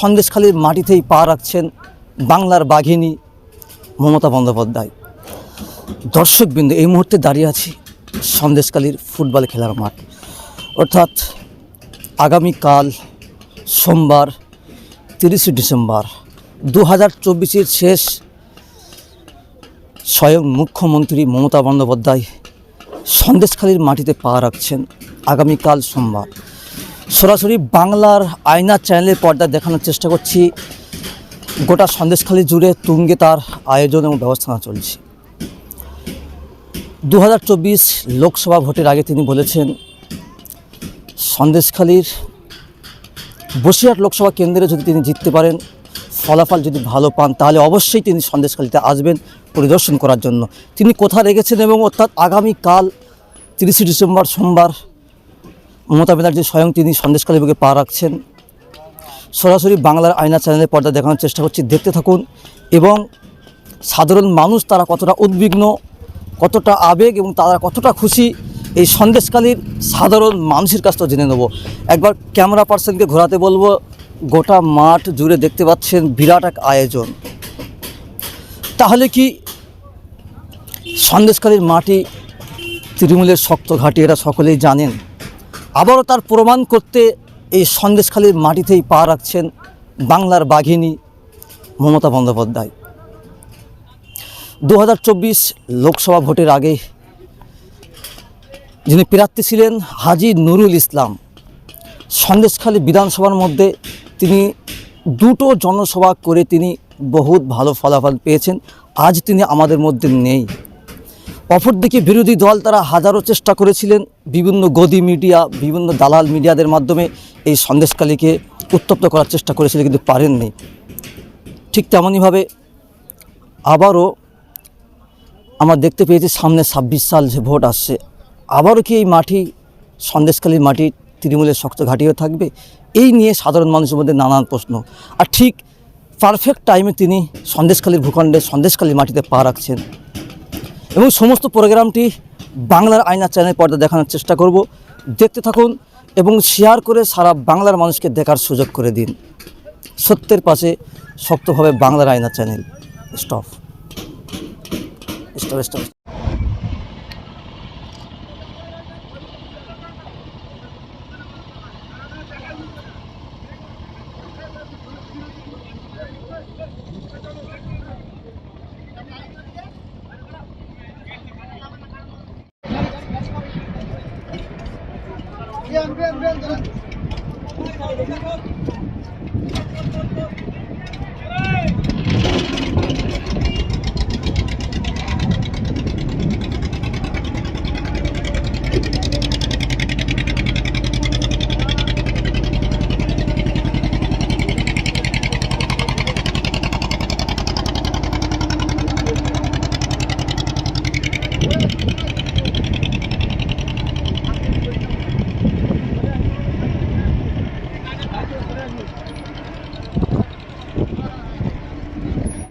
সন্দেশখালীর মাটিতেই পা রাখছেন বাংলার বাঘিনী মমতা বন্দ্যোপাধ্যায়। দর্শকবৃন্দ, এই মুহূর্তে দাঁড়িয়ে আছি সন্দেশখালীর ফুটবল খেলার মাঠ। অর্থাৎ আগামীকাল সোমবার, তিরিশে ডিসেম্বর দু হাজার চব্বিশের শেষ স্বয়ং মুখ্যমন্ত্রী মমতা বন্দ্যোপাধ্যায় সন্দেশখালীর মাটিতে পা রাখছেন আগামীকাল সোমবার। সরাসরি বাংলার আয়না চ্যানেলের পর্দা দেখানোর চেষ্টা করছি। গোটা সন্দেশখালী জুড়ে তুঙ্গে তার আয়োজন এবং ব্যবস্থাপনা চলছে। দু হাজার চব্বিশ লোকসভা ভোটের আগে তিনি বলেছেন, সন্দেশখালীর বসিরহাট লোকসভা কেন্দ্রে যদি তিনি জিততে পারেন, ফলাফল যদি ভালো পান, তাহলে অবশ্যই তিনি সন্দেশখালীতে আসবেন পরিদর্শন করার জন্য। তিনি কোথা রেখেছেন এবং অর্থাৎ আগামীকাল তিরিশে ডিসেম্বর সোমবার মমতা ব্যানার্জি স্বয়ং তিনি সন্দেশকালী বুকে পা রাখছেন। সরাসরি বাংলার আয়না চ্যানেলের পর্দা দেখানোর চেষ্টা করছি। দেখতে থাকুন এবং সাধারণ মানুষ তারা কতটা উদ্বিগ্ন, কতটা আবেগ এবং তারা কতটা খুশি, এই সন্দেশকালীর সাধারণ মানুষের কাছ জেনে নেব। একবার ক্যামেরা পার্সনকে ঘোরাতে বলব, গোটা মাঠ জুড়ে দেখতে পাচ্ছেন বিরাট এক আয়োজন। তাহলে কি সন্দেশকালীর মাটি তৃণমূলের শক্ত ঘাটি, এরা সকলেই জানেন। আবারও তার প্রমাণ করতে এই সন্দেশখালীর মাটিতেই পা রাখছেন বাংলার বাঘিনী মমতা বন্দ্যোপাধ্যায়। দু হাজার চব্বিশ লোকসভা ভোটের আগে যিনি প্রার্থী ছিলেন হাজি নুরুল ইসলাম, সন্দেশখালী বিধানসভার মধ্যে তিনি দুটো জনসভা করে তিনি বহুত ভালো ফলাফল পেয়েছেন। আজ তিনি আমাদের মধ্যে নেই। অপরদিকে বিরোধী দল তারা হাজারো চেষ্টা করেছিলেন বিভিন্ন গদি মিডিয়া, বিভিন্ন দালাল মিডিয়াদের মাধ্যমে এই সন্দেশকালীকে উত্তপ্ত করার চেষ্টা করেছিলেন কিন্তু পারেননি। ঠিক তেমনইভাবে আবারও আমরা দেখতে পেয়েছি সামনে ছাব্বিশ সাল যে ভোট আসছে, আবারও কি এই মাটি সন্দেশকালীর মাটি তৃণমূলের শক্ত ঘাটিও থাকবে? এই নিয়ে সাধারণ মানুষের মধ্যে নানান প্রশ্ন। আর ঠিক পারফেক্ট টাইমে তিনি সন্দেশখালীর ভূখণ্ডে সন্দেশখালীর মাটিতে পা রাখছেন। এবং সমস্ত প্রোগ্রামটি বাংলার আয়না চ্যানেল পর্দা দেখানোর চেষ্টা করব। দেখতে থাকুন এবং শেয়ার করে সারা বাংলার মানুষকে দেখার সুযোগ করে দিন। সত্যের পাশে শক্তভাবে বাংলার আয়না channel. Stop stop stop Yan, yan, yan.